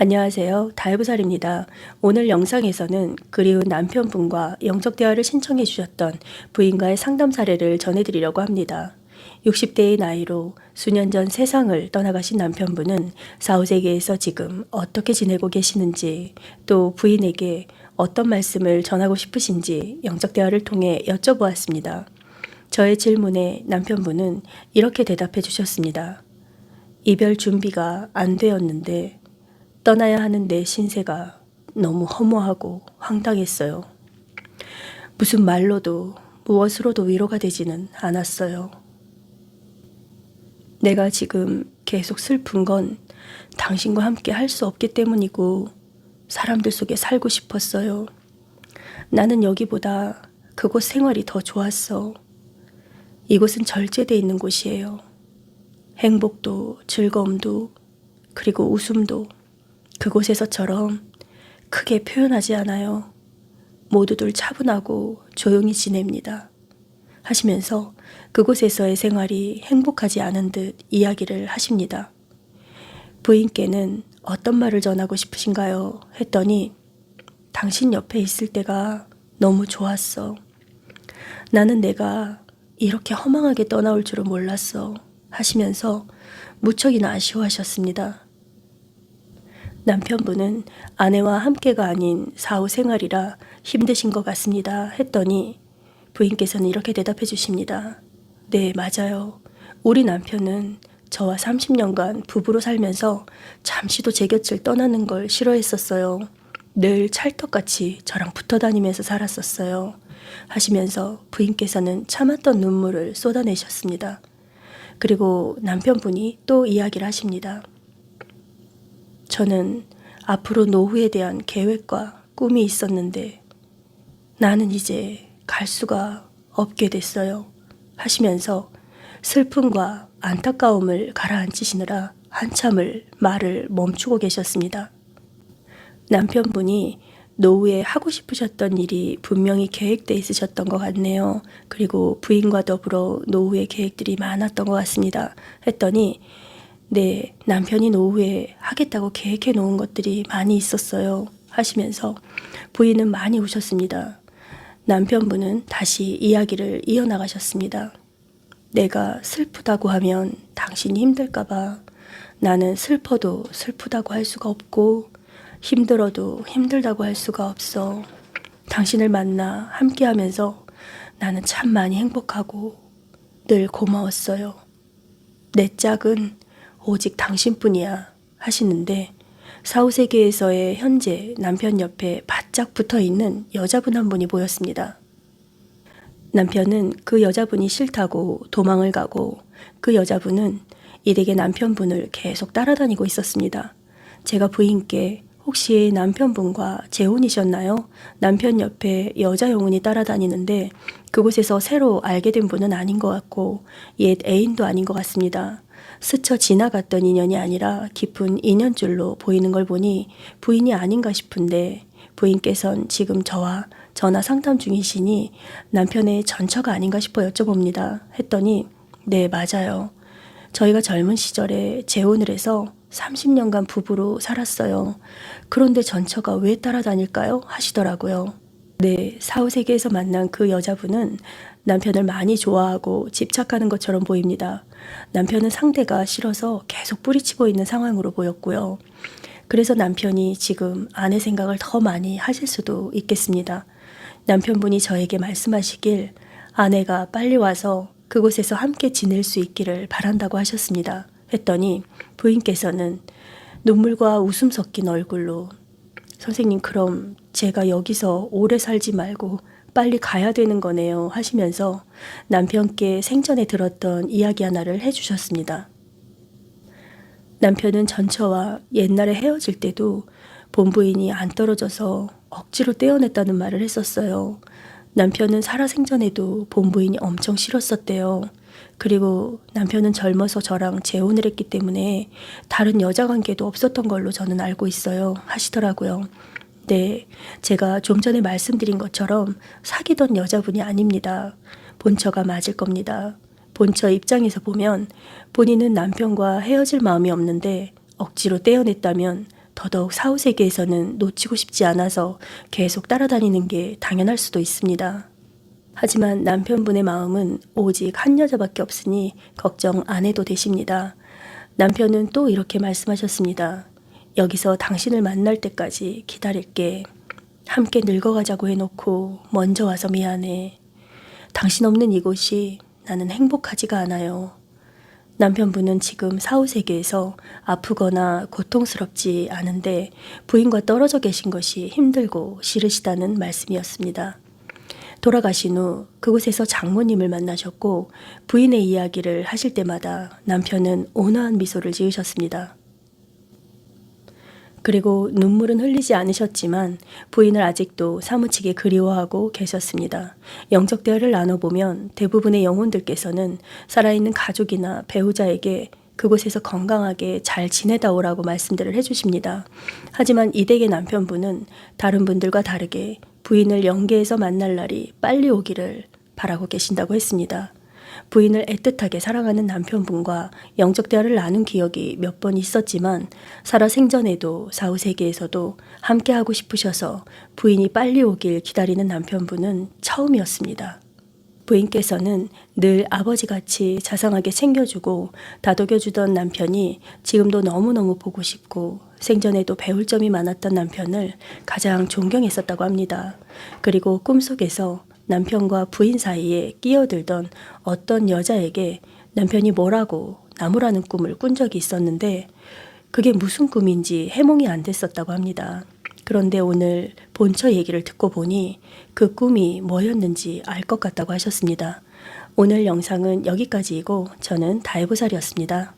안녕하세요. 다이브살입니다. 오늘 영상에서는 그리운 남편분과 영적 대화를 신청해 주셨던 부인과의 상담 사례를 전해드리려고 합니다. 60대의 나이로 수년 전 세상을 떠나가신 남편분은 사후세계에서 지금 어떻게 지내고 계시는지 또 부인에게 어떤 말씀을 전하고 싶으신지 영적 대화를 통해 여쭤보았습니다. 저의 질문에 남편분은 이렇게 대답해 주셨습니다. 이별 준비가 안 되었는데 떠나야 하는 내 신세가 너무 허무하고 황당했어요. 무슨 말로도 무엇으로도 위로가 되지는 않았어요. 내가 지금 계속 슬픈 건 당신과 함께 할 수 없기 때문이고 사람들 속에 살고 싶었어요. 나는 여기보다 그곳 생활이 더 좋았어. 이곳은 절제돼 있는 곳이에요. 행복도 즐거움도 그리고 웃음도 그곳에서처럼 크게 표현하지 않아요. 모두들 차분하고 조용히 지냅니다. 하시면서 그곳에서의 생활이 행복하지 않은 듯 이야기를 하십니다. 부인께는 어떤 말을 전하고 싶으신가요? 했더니 당신 옆에 있을 때가 너무 좋았어. 나는 내가 이렇게 허망하게 떠나올 줄은 몰랐어. 하시면서 무척이나 아쉬워하셨습니다. 남편분은 아내와 함께가 아닌 사후 생활이라 힘드신 것 같습니다. 했더니 부인께서는 이렇게 대답해 주십니다. 네, 맞아요. 우리 남편은 저와 30년간 부부로 살면서 잠시도 제 곁을 떠나는 걸 싫어했었어요. 늘 찰떡같이 저랑 붙어 다니면서 살았었어요. 하시면서 부인께서는 참았던 눈물을 쏟아내셨습니다. 그리고 남편분이 또 이야기를 하십니다. 저는 앞으로 노후에 대한 계획과 꿈이 있었는데 나는 이제 갈 수가 없게 됐어요. 하시면서 슬픔과 안타까움을 가라앉히시느라 한참을 말을 멈추고 계셨습니다. 남편분이 노후에 하고 싶으셨던 일이 분명히 계획돼 있으셨던 것 같네요. 그리고 부인과 더불어 노후의 계획들이 많았던 것 같습니다. 했더니 네, 남편이 노후에 하겠다고 계획해 놓은 것들이 많이 있었어요. 하시면서 부인은 많이 우셨습니다. 남편분은 다시 이야기를 이어나가셨습니다. 내가 슬프다고 하면 당신이 힘들까봐 나는 슬퍼도 슬프다고 할 수가 없고 힘들어도 힘들다고 할 수가 없어. 당신을 만나 함께 하면서 나는 참 많이 행복하고 늘 고마웠어요. 내 짝은 오직 당신뿐이야 하시는데 사후세계에서의 현재 남편 옆에 바짝 붙어 있는 여자분 한 분이 보였습니다. 남편은 그 여자분이 싫다고 도망을 가고 그 여자분은 이 댁의 남편분을 계속 따라다니고 있었습니다. 제가 부인께 혹시 남편분과 재혼이셨나요? 남편 옆에 여자 영혼이 따라다니는데 그곳에서 새로 알게 된 분은 아닌 것 같고 옛 애인도 아닌 것 같습니다. 스쳐 지나갔던 인연이 아니라 깊은 인연줄로 보이는 걸 보니 부인이 아닌가 싶은데 부인께선 지금 저와 전화 상담 중이시니 남편의 전처가 아닌가 싶어 여쭤봅니다. 했더니 네 맞아요. 저희가 젊은 시절에 재혼을 해서 30년간 부부로 살았어요. 그런데 전처가 왜 따라다닐까요? 하시더라고요. 네, 사후세계에서 만난 그 여자분은 남편을 많이 좋아하고 집착하는 것처럼 보입니다. 남편은 상대가 싫어서 계속 뿌리치고 있는 상황으로 보였고요. 그래서 남편이 지금 아내 생각을 더 많이 하실 수도 있겠습니다. 남편분이 저에게 말씀하시길 아내가 빨리 와서 그곳에서 함께 지낼 수 있기를 바란다고 하셨습니다. 했더니 부인께서는 눈물과 웃음 섞인 얼굴로 선생님 그럼 제가 여기서 오래 살지 말고 빨리 가야 되는 거네요 하시면서 남편께 생전에 들었던 이야기 하나를 해주셨습니다. 남편은 전처와 옛날에 헤어질 때도 본부인이 안 떨어져서 억지로 떼어냈다는 말을 했었어요. 남편은 살아생전에도 본부인이 엄청 싫었었대요. 그리고 남편은 젊어서 저랑 재혼을 했기 때문에 다른 여자 관계도 없었던 걸로 저는 알고 있어요. 하시더라고요. 네, 제가 좀 전에 말씀드린 것처럼 사귀던 여자분이 아닙니다. 본처가 맞을 겁니다. 본처 입장에서 보면 본인은 남편과 헤어질 마음이 없는데 억지로 떼어냈다면 더더욱 사후 세계에서는 놓치고 싶지 않아서 계속 따라다니는 게 당연할 수도 있습니다. 하지만 남편분의 마음은 오직 한 여자밖에 없으니 걱정 안 해도 되십니다. 남편은 또 이렇게 말씀하셨습니다. 여기서 당신을 만날 때까지 기다릴게. 함께 늙어가자고 해놓고 먼저 와서 미안해. 당신 없는 이곳이 나는 행복하지가 않아요. 남편분은 지금 사후세계에서 아프거나 고통스럽지 않은데 부인과 떨어져 계신 것이 힘들고 싫으시다는 말씀이었습니다. 돌아가신 후 그곳에서 장모님을 만나셨고 부인의 이야기를 하실 때마다 남편은 온화한 미소를 지으셨습니다. 그리고 눈물은 흘리지 않으셨지만 부인을 아직도 사무치게 그리워하고 계셨습니다. 영적 대화를 나눠보면 대부분의 영혼들께서는 살아있는 가족이나 배우자에게 그곳에서 건강하게 잘 지내다 오라고 말씀들을 해주십니다. 하지만 이댁의 남편분은 다른 분들과 다르게 부인을 영계에서 만날 날이 빨리 오기를 바라고 계신다고 했습니다. 부인을 애틋하게 사랑하는 남편분과 영적 대화를 나눈 기억이 몇 번 있었지만 살아 생전에도 사후 세계에서도 함께 하고 싶으셔서 부인이 빨리 오길 기다리는 남편분은 처음이었습니다. 부인께서는 늘 아버지같이 자상하게 챙겨주고 다독여주던 남편이 지금도 너무너무 보고 싶고 생전에도 배울 점이 많았던 남편을 가장 존경했었다고 합니다. 그리고 꿈속에서 남편과 부인 사이에 끼어들던 어떤 여자에게 남편이 뭐라고 나무라는 꿈을 꾼 적이 있었는데 그게 무슨 꿈인지 해몽이 안 됐었다고 합니다. 그런데 오늘 본처 얘기를 듣고 보니 그 꿈이 뭐였는지 알 것 같다고 하셨습니다. 오늘 영상은 여기까지이고 저는 다이브살이었습니다.